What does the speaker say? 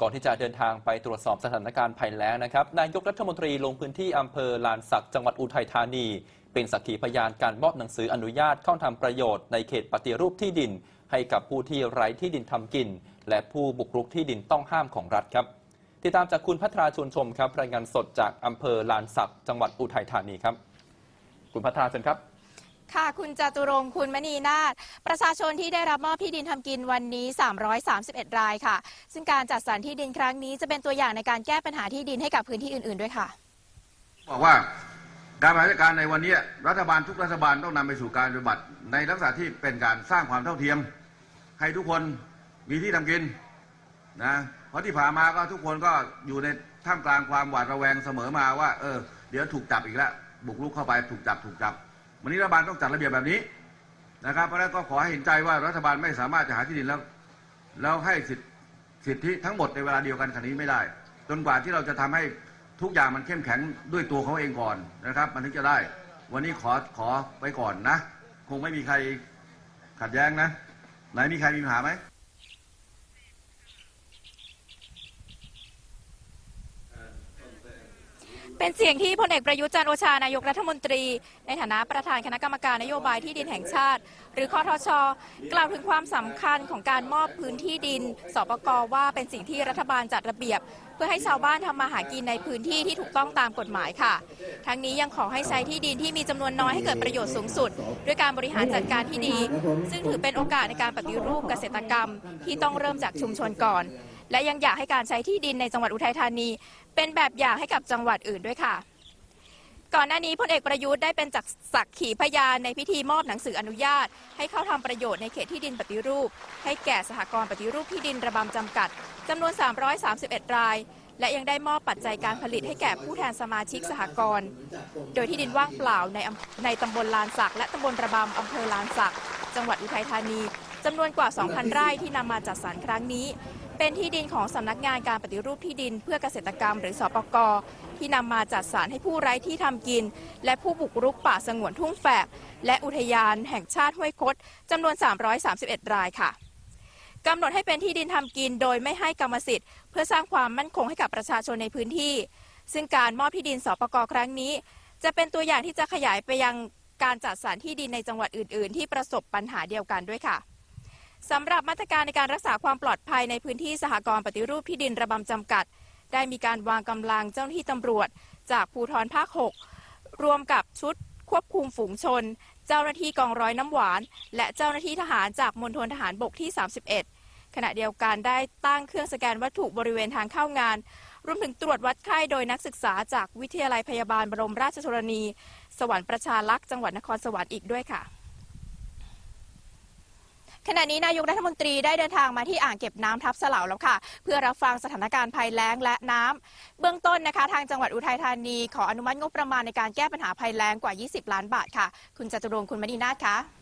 ก่อนที่จะเดินทางไปตรวจสอบสถานการณ์ภัยแล้งนะครับ นายกรัฐมนตรีลงพื้นที่อำเภอลานสักจังหวัดอุทัยธานี เป็นสักขีพยานการมอบหนังสืออนุญาตเข้าทำประโยชน์ในเขตปฏิรูปที่ดิน ให้กับผู้ที่ไร้ที่ดินทำกิน และผู้บุกรุกที่ดินต้องห้ามของรัฐครับ ติดตามจากคุณพัทราชวนชมครับรายงานสดจากอำเภอลานสักจังหวัดอุทัยธานีครับ คุณพัทราเชิญครับ ค่ะ คุณจตุรงค์คุณมณีนาฏประชาชนที่ได้รับมอบที่ดินทำกินวันนี้ 331 รายค่ะ ซึ่งการจัดสรรที่ดินครั้งนี้จะเป็นตัวอย่างในการแก้ปัญหาที่ดินให้กับพื้นที่อื่น ๆ ด้วยค่ะ บอกว่าการบริหารจัดการในวันนี้รัฐบาลทุกรัฐบาลต้องนำไปสู่การปฏิบัติในลักษณะที่เป็นการสร้างความเท่าเทียม ให้ทุกคนมีที่ทำกินนะเพราะที่ผ่านมาก็ทุกคนก็อยู่ในท่ามกลางความหวาดระแวงเสมอมาว่า เออ เดี๋ยวถูกจับอีกแล้วบุกรุกเข้าไปถูกจับถูกจับ วันนี้รัฐบาลต้องจัดระเบียบแบบนี้นะครับ เพราะนั้นก็ขอให้เห็นใจว่ารัฐบาลไม่สามารถจะหาที่ดินแล้วแล้วให้สิทธิสิทธิทั้งหมดในเวลาเดียวกันขนาดนี้ไม่ได้ จนกว่าที่เราจะทำให้ทุกอย่างมันเข้มแข็งด้วยตัวเขาเองก่อนนะครับ มันถึงจะได้ วันนี้ขอขอไปก่อนนะ คงไม่มีใครขัดแย้งนะ ไหนมีใครมีปัญหาไหม เป็นเสียงที่พลเอกประยุทธ์จันโอชานายกรัฐมนตรี ในฐานะประธานคณะกรรมการนโยบายที่ดินแห่งชาติ หรือคอทช กล่าวถึงความสำคัญของการมอบพื้นที่ดิน สปกว่าเป็นสิ่งที่รัฐบาลจัดระเบียบ เพื่อให้ชาวบ้านทำมาหากินในพื้นที่ที่ถูกต้องตามกฎหมายค่ะ ทั้งนี้ยังขอให้ใช้ที่ดินที่มีจำนวนน้อยให้เกิดประโยชน์สูงสุด ด้วยการบริหารจัดการที่ดี ซึ่งถือเป็นโอกาสในการปฏิรูปเกษตรกรรม ที่ต้องเริ่มจากชุมชนก่อน และยังอยากให้การใช้ที่ดินในจังหวัดอุทัยธานี เป็นแบบอย่างให้กับจังหวัดอื่นด้วยค่ะ ก่อนหน้านี้พลเอกประยุทธ์ได้เป็นจักสักขีพยานในพิธีมอบหนังสืออนุญาต ให้เข้าทำประโยชน์ในเขตที่ดินปฏิรูป ให้แก่สหกรณ์ปฏิรูปที่ดินระบำจำกัดจำนวน 331 รายและยังได้มอบปัจจัยการผลิตให้แก่ผู้แทนสมาชิกสหกรณ์ โดยที่ดินว่างเปล่าในในตำบลลานสัก และตำบลระบำอำเภอลานสัก จังหวัดอุทัยธานีจำนวนกว่า 2,000 ไร่ที่นำมาจัดสรรครั้งนี้ เป็นที่ดินของสำนักงานการปฏิรูปที่ดินเพื่อเกษตรกรรมหรือสปกที่นำมาจัดสรรให้ผู้ไร้ที่ทำกิน และผู้บุกรุกป่าสงวนทุ่งแฝก และอุทยานแห่งชาติห้วยคดจำนวน 331 รายค่ะกำหนดให้เป็นที่ดินทำกินโดยไม่ให้กรรมสิทธิ์ เพื่อสร้างความมั่นคงให้กับประชาชนในพื้นที่ ซึ่งการมอบที่ดินสปกครั้งนี้ จะเป็นตัวอย่างที่จะขยายไปยังการจัดสรรที่ดินในจังหวัดอื่น ๆ ที่ประสบปัญหาเดียวกันด้วยค่ะ สำหรับมาตรการในการรักษาความปลอดภัยในพื้นที่สหกรณ์ปฏิรูปที่ดินระบำจำกัด ได้มีการวางกำลังเจ้าหน้าที่ตำรวจ จากภูธรภาค 6 รวมกับชุดควบคุมฝูงชน เจ้าหน้าที่กองร้อยน้ำหวาน และเจ้าหน้าที่ทหารจากมณฑลทหารบกที่ 31 ขณะเดียวกันได้ตั้งเครื่องสแกนวัตถุบริเวณทางเข้างาน รวมถึงตรวจวัดไข้โดยนักศึกษาจากวิทยาลัยพยาบาลบรมราชชนนี สวรรค์ประชาลักษ์จังหวัดนครสวรรค์อีกด้วยค่ะ ขณะนี้นายกรัฐมนตรีได้เดินทางมาที่อ่างเก็บน้ำทับสลาวแล้วค่ะ เพื่อรับฟังสถานการณ์ภัยแล้งและน้ำเบื้องต้นนะคะ ทางจังหวัดอุทัยธานีขออนุมัติงบประมาณในการแก้ปัญหาภัยแล้งกว่า 20 ล้านบาทค่ะ คุณจตุรงค์คุณมณีนาถคะ